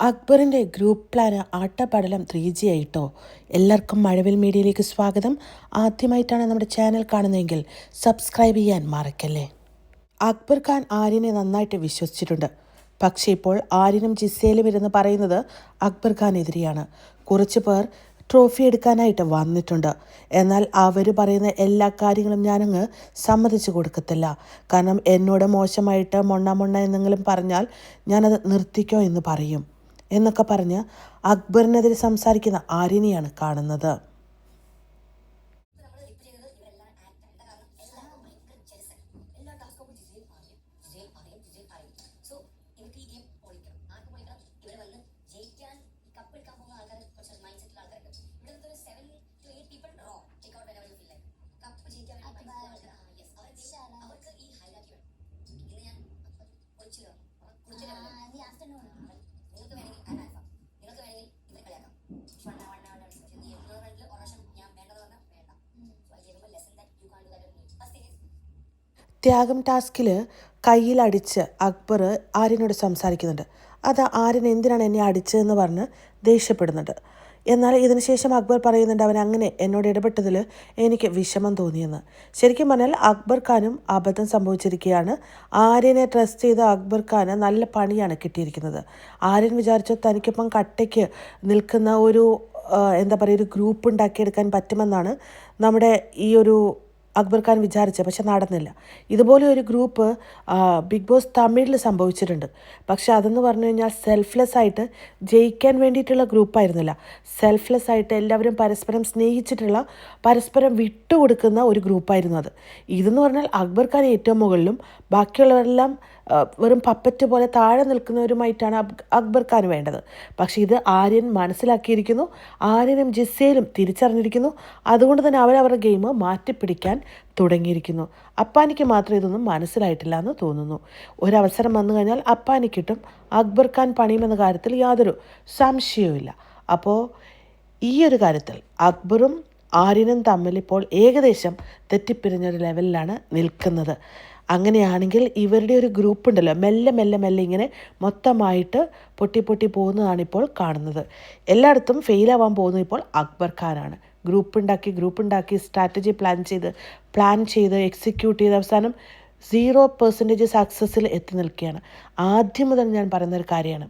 അക്ബറിന്റെ group plan ആട്ടപടലം three G ആയിട്ടോ എല്ലാവർക്കും മഴവിൽ മീഡിയയിലേക്ക് സ്വാഗതം. ആദ്യമായിട്ടാണ് നമ്മുടെ ചാനൽ കാണുന്നതെങ്കിൽ സബ്സ്ക്രൈബ് ചെയ്യാൻ മറക്കല്ലേ? അക്ബർ ഖാൻ ആര്യനെ നന്നായിട്ട് വിശ്വസിച്ചിട്ടുണ്ട്. പക്ഷേ ഇപ്പോൾ ആര്യനും ജിസേലും ഇരുന്ന് പറയുന്നത് അക്ബർ ഖാനെതിരെയാണ്. കുറച്ച് പേർ ട്രോഫി എടുക്കാനായിട്ട് വന്നിട്ടുണ്ട്. എന്നാൽ അവർ പറയുന്ന എല്ലാ കാര്യങ്ങളും ഞാനങ്ങ് സമ്മതിച്ചു കൊടുക്കത്തില്ല. കാരണം എന്നോട് മോശമായിട്ട് മൊണ്ണ മൊണ്ണ എന്നെങ്കിലും പറഞ്ഞാൽ ഞാനത് നിർത്തിക്കോ എന്ന് പറയും. എന്നൊക്കെ പറഞ്ഞ് അക്ബറിനെതിരെ സംസാരിക്കുന്ന ആര്യനെയാണ് കാണുന്നത്? ത്യാഗം ടാസ്കിൽ കയ്യിലടിച്ച് അക്ബർ ആര്യനോട് സംസാരിക്കുന്നുണ്ട്. അത് ആര്യൻ എന്തിനാണ് എന്നെ അടിച്ചതെന്ന് പറഞ്ഞ് ദേഷ്യപ്പെടുന്നുണ്ട്. എന്നാൽ ഇതിനുശേഷം അക്ബർ പറയുന്നുണ്ട് അവൻ അങ്ങനെ എന്നോട് ഇടപെട്ടതിൽ എനിക്ക് വിഷമം തോന്നിയെന്ന്. ശരിക്കും പറഞ്ഞാൽ അക്ബർ ഖാനും അബദ്ധം സംഭവിച്ചിരിക്കുകയാണ് ആര്യനെ ട്രസ്റ്റ് ചെയ്ത അക്ബർ ഖാന് നല്ല പണിയാണ് കിട്ടിയിരിക്കുന്നത്. ആര്യൻ വിചാരിച്ചു തനിക്കിപ്പം കട്ടയ്ക്ക് നിൽക്കുന്ന ഒരു എന്താ പറയുക ഒരു ഗ്രൂപ്പ് ഉണ്ടാക്കിയെടുക്കാൻ പറ്റുമെന്നാണ് നമ്മുടെ ഈ ഒരു അക്ബർ ഖാൻ വിചാരിച്ചത് പക്ഷെ നടന്നില്ല. ഇതുപോലെ ഒരു ഗ്രൂപ്പ് ബിഗ് ബോസ് തമിഴിൽ സംഭവിച്ചിട്ടുണ്ട്. പക്ഷെ അതെന്ന് പറഞ്ഞു കഴിഞ്ഞാൽ സെൽഫ്ലെസ് ആയിട്ട് ജയിക്കാൻ വേണ്ടിയിട്ടുള്ള ഗ്രൂപ്പായിരുന്നില്ല. സെൽഫ്ലെസ് ആയിട്ട് എല്ലാവരും പരസ്പരം സ്നേഹിച്ചിട്ടുള്ള പരസ്പരം വിട്ടുകൊടുക്കുന്ന ഒരു ഗ്രൂപ്പായിരുന്നു അത്. ഇതെന്ന് പറഞ്ഞാൽ അക്ബർ ഖാൻ ഏറ്റവും മുകളിലും ബാക്കിയുള്ളവരെല്ലാം വെറും പപ്പറ്റ് പോലെ താഴെ നിൽക്കുന്നവരുമായിട്ടാണ് അക്ബർ ഖാൻ വേണ്ടത്. പക്ഷേ ഇത് ആര്യൻ മനസ്സിലാക്കിയിരിക്കുന്നു. ആര്യനും ജിസയിലും തിരിച്ചറിഞ്ഞിരിക്കുന്നു. അതുകൊണ്ട് തന്നെ അവരവരുടെ ഗെയിം മാറ്റിപ്പിടിക്കാൻ തുടങ്ങിയിരിക്കുന്നു. അപ്പാനിക്ക് മാത്രം ഇതൊന്നും മനസ്സിലായിട്ടില്ല എന്ന് തോന്നുന്നു. ഒരവസരം വന്നു കഴിഞ്ഞാൽ അപ്പാനിക്കിട്ടും അക്ബർ ഖാൻ പണിയുമെന്ന കാര്യത്തിൽ യാതൊരു സംശയവുമില്ല. അപ്പോൾ ഈ ഒരു കാര്യത്തിൽ അക്ബറും ആര്യനും തമ്മിൽ ഇപ്പോൾ ഏകദേശം തെറ്റിപ്പിരിഞ്ഞൊരു ലെവലിലാണ് നിൽക്കുന്നത്. അങ്ങനെയാണെങ്കിൽ ഇവരുടെ ഒരു ഗ്രൂപ്പ് ഉണ്ടല്ലോ മെല്ലെ മെല്ലെ മെല്ലെ ഇങ്ങനെ മൊത്തമായിട്ട് പൊട്ടി പൊട്ടി പോകുന്നതാണ് ഇപ്പോൾ കാണുന്നത്. എല്ലായിടത്തും ഫെയിലാവാൻ പോകുന്നത് ഇപ്പോൾ അക്ബർ ഖാനാണ്. ഗ്രൂപ്പ് ഉണ്ടാക്കി ഗ്രൂപ്പ് ഉണ്ടാക്കി സ്ട്രാറ്റജി പ്ലാൻ ചെയ്ത് പ്ലാൻ ചെയ്ത് എക്സിക്യൂട്ട് ചെയ്ത് അവസാനം സീറോ പെർസെന്റേജ് സക്സസ്സിൽ എത്തി നിൽക്കുകയാണ്. ആദ്യം മുതൽ ഞാൻ പറയുന്ന ഒരു കാര്യമാണ്.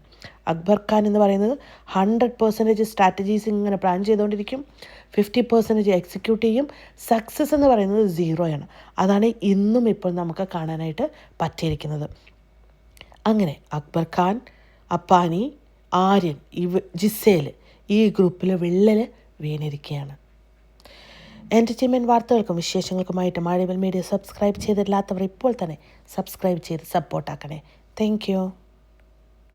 അക്ബർ ഖാൻ എന്ന് പറയുന്നത് ഹൺഡ്രഡ് പെർസെന്റേജ് സ്ട്രാറ്റജീസ് ഇങ്ങനെ പ്ലാൻ ചെയ്തുകൊണ്ടിരിക്കും. ഫിഫ്റ്റി പെർസെന്റേജ് എക്സിക്യൂട്ട് ചെയ്യും. സക്സസ് എന്ന് പറയുന്നത് സീറോയാണ് അതാണ് ഇന്നും ഇപ്പോൾ നമുക്ക് കാണാനായിട്ട് പറ്റിയിരിക്കുന്നത്. അങ്ങനെ അക്ബർ ഖാൻ അപ്പാനി ആര്യൻ ഇവ ജിസേൽ ഈ ഗ്രൂപ്പിലെ വിള്ളൽ വീണിരിക്കുകയാണ്. എന്റർടൈൻമെന്റ് വാർത്തകൾക്കും വിശേഷങ്ങൾക്കുമായിട്ട് മാഴവൽ മീഡിയ സബ്സ്ക്രൈബ് ചെയ്തിട്ടില്ലാത്തവർ ഇപ്പോൾ തന്നെ സബ്സ്ക്രൈബ് ചെയ്ത് സപ്പോർട്ടാക്കണേ താങ്ക്